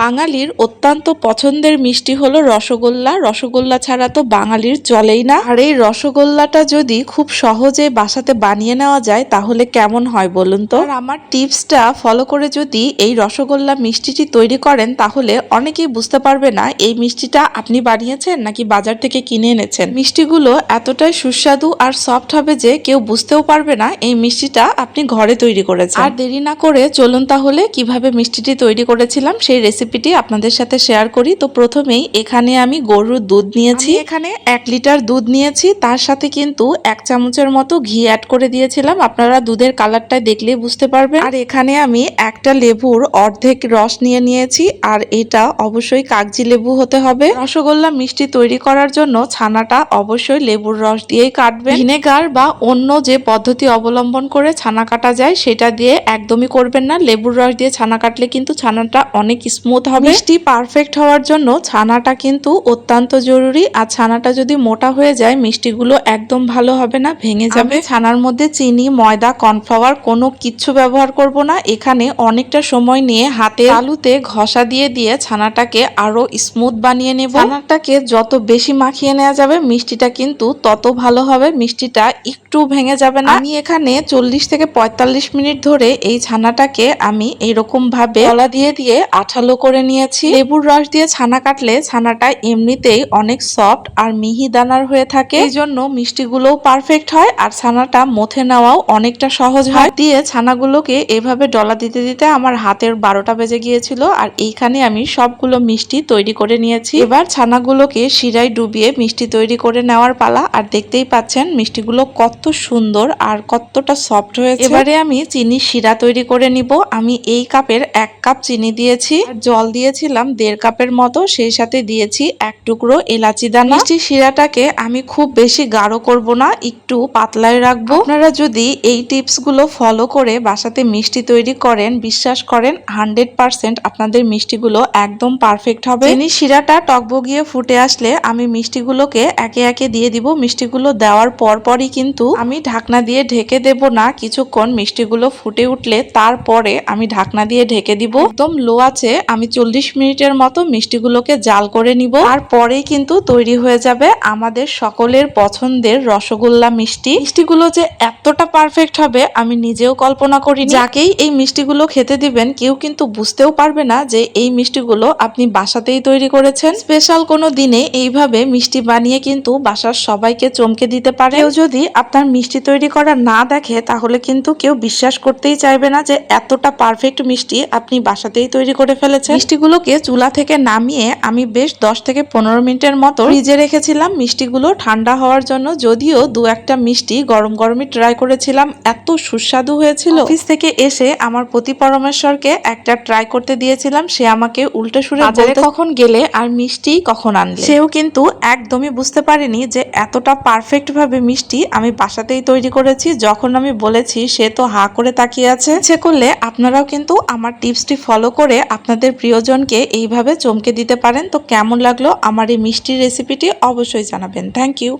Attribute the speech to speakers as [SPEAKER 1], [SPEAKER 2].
[SPEAKER 1] বাঙালির অত্যন্ত পছন্দের মিষ্টি হলো রসগোল্লা। রসগোল্লা ছাড়া তো বাঙালির চলেই না। আর এই রসগোল্লাটা যদি খুব সহজে বাসাতে বানিয়ে নেওয়া যায়, তাহলে কেমন হয় বলুন তো? আর আমার টিপসটা ফলো করে যদি এই রসগোল্লা মিষ্টিটি তৈরি করেন, তাহলে অনেকেই বুঝতে পারবে না এই মিষ্টিটা আপনি বানিয়েছেন নাকি বাজার থেকে কিনে এনেছেন। মিষ্টিগুলো এতটাই সুস্বাদু আর সফট হবে যে কেউ বুঝতেও পারবে না এই মিষ্টিটা আপনি ঘরে তৈরি করেছেন। আর দেরি না করে চলুন তাহলে কীভাবে মিষ্টিটি তৈরি করেছিলাম সেই রেসিপিটি আপনাদের সাথে শেয়ার করি। তো প্রথমেই এখানে আমি গরুর দুধ নিয়েছি। এখানে এক লিটার দুধ নিয়েছি। তার সাথে কিন্তু এক চামচের মতো ঘি অ্যাড করে দিয়েছিলাম। আপনারা দুধের কালারটা দেখলেই বুঝতে পারবেন। আর এখানে আমি একটা লেবুর অর্ধেক রস নিয়ে নিয়েছি। আর এটা অবশ্যই কাগজি লেবু হতে হবে। রসগোল্লা মিষ্টি তৈরি করার জন্য ছানাটা অবশ্যই লেবুর রস দিয়েই কাটবেন। ভিনেগার বা অন্য যে পদ্ধতি অবলম্বন করে ছানা কাটা যায়, সেটা দিয়ে একদমই করবেন না। লেবুর রস দিয়ে ছানা কাটলে কিন্তু ছানাটা অনেক স্মুথ হবে। মিষ্টি পারফেক্ট হওয়ার জন্য ছানাটা কিন্তু অত্যন্ত জরুরি। আর ছানাটা যদি মোটা হয়ে যায় মিষ্টিগুলো একদম ভালো হবে না ভেঙে যাবে। ছানার মধ্যে চিনি ময়দা কর্নফ্লাওয়ার কোনো কিচ্ছু ব্যবহার করব না। এখানে অনেকটা সময় নিয়ে হাতে আলুতে ঘষা দিয়ে দিয়ে ছানাটাকে আরও স্মুথ বানিয়ে নেব। ছানাটাকে যত বেশি মাখিয়ে নেওয়া যাবে মিষ্টিটা কিন্তু তত ভালো হবে। মিষ্টিটা একটু ভেঙে যাবে না। আমি এখানে চল্লিশ থেকে পঁয়তাল্লিশ মিনিট ধরে এই ছানাটাকে আমি এইরকম ভাবে দিয়ে দিয়ে আঠালো করে নিয়েছি। লেবুর রস দিয়ে ছানা কাটলে ছানাটা এমনিতেই অনেক সফট আর মিহি দানার হয়ে থাকে। এই জন্য মিষ্টিগুলোও পারফেক্ট হয় আর ছানাটা মথে নেওয়াও অনেকটা সহজ হয়। দিয়ে ছানাগুলোকে এভাবে ডলা দিতে দিতে আমার হাতের বারোটা বেজে গিয়েছিল আর এইখানে আমি সবগুলো মিষ্টি তৈরি করে নিয়েছি। এবার ছানাগুলোকে শিরায় ডুবিয়ে মিষ্টি তৈরি করে নেওয়ার পালা আর দেখতেই পাচ্ছেন মিষ্টিগুলো কত সুন্দর আর কতটা সফট হয়েছে। এবারে আমি চিনি শিরা তৈরি করে নিব। আমি এই কাপের এক কাপ চিনি দিয়েছি। জল দিয়েছিলাম দেড় কাপের মতো, সেই সাথে দিয়েছি এক টুকরো এলাচি দানা। মিষ্টি শিরাটাকে আমি খুব বেশি গাঢ় করব না, একটু পাতলায় রাখব। আপনারা যদি এই টিপসগুলো ফলো করে বাসাতে মিষ্টি তৈরি করেন, বিশ্বাস করেন, হান্ড্রেড পার্সেন্ট আপনাদের মিষ্টিগুলো একদম পারফেক্ট হবে। চিনি শিরাটা টকবগিয়ে ফুটে আসলে আমি মিষ্টিগুলোকে একে একে দিয়ে দিব। মিষ্টিগুলো দেওয়ার পর পরই কিন্তু আমি ঢাকনা দিয়ে ঢেকে দেব না, কিছুক্ষণ মিষ্টিগুলো ফুটে উঠলে তারপরে আমি ঢাকনা দিয়ে ঢেকে দিব। একদম লো আছে আমি চল্লিশ মিনিটের মতো মিষ্টিগুলোকে জাল করে নিব। তারপরেই কিন্তু তৈরি হয়ে যাবে আমাদের সকলের পছন্দের রসগোল্লা মিষ্টি। মিষ্টিগুলো যে এতটা পারফেক্ট হবে আমি নিজেও কল্পনা করি যাকেই এই মিষ্টিগুলো খেতে দিবেন, কেউ কিন্তু বুঝতেও পারবে না যে এই মিষ্টিগুলো আপনি বাসাতেই তৈরি করেছেন। স্পেশাল কোনো দিনে এইভাবে মিষ্টি বানিয়ে কিন্তু বাসার সবাইকে চমকে দিতে পারে। কেউ যদি আপনার মিষ্টি তৈরি করা না দেখে, তাহলে কিন্তু কেউ বিশ্বাস করতেই চাইবে না যে এতটা পারফেক্ট মিষ্টি আপনি বাসাতেই তৈরি করে ফেলেছেন। মিষ্টিগুলোকে চুলা থেকে নামিয়ে আমি বেশ দশ থেকে পনেরো মিনিটের মতো ফ্রিজে রেখেছিলাম। মিষ্টিগুলো ঠান্ডা হওয়ার জন্য যদিও দু একটা মিষ্টি গরম গরমই ট্রাই করেছিলাম। এত সুস্বাদু হয়েছিল। অফিস থেকে এসে আমার প্রতি পরমেশ্বরকে একটা ট্রাই করতে দিয়েছিলাম। সে আমাকে উল্টো সুরে বাজারে কখন গেলে আর মিষ্টি কখন আনলে? সেও কিন্তু একদমই বুঝতে পারেনি যে এতটা পারফেক্ট ভাবে মিষ্টি আমি বাসাতেই তৈরি করেছি। যখন আমি বলেছি সে তো হা করে তাকিয়ে আছে। ইচ্ছে করলে আপনারাও কিন্তু আমার টিপসটি ফলো করে আপনাদের প্রিয়জনকে এইভাবে চমকে দিতে পারেন, তো কেমন লাগল আমার এই মিষ্টির রেসিপিটি অবশ্যই জানাবেন। Thank you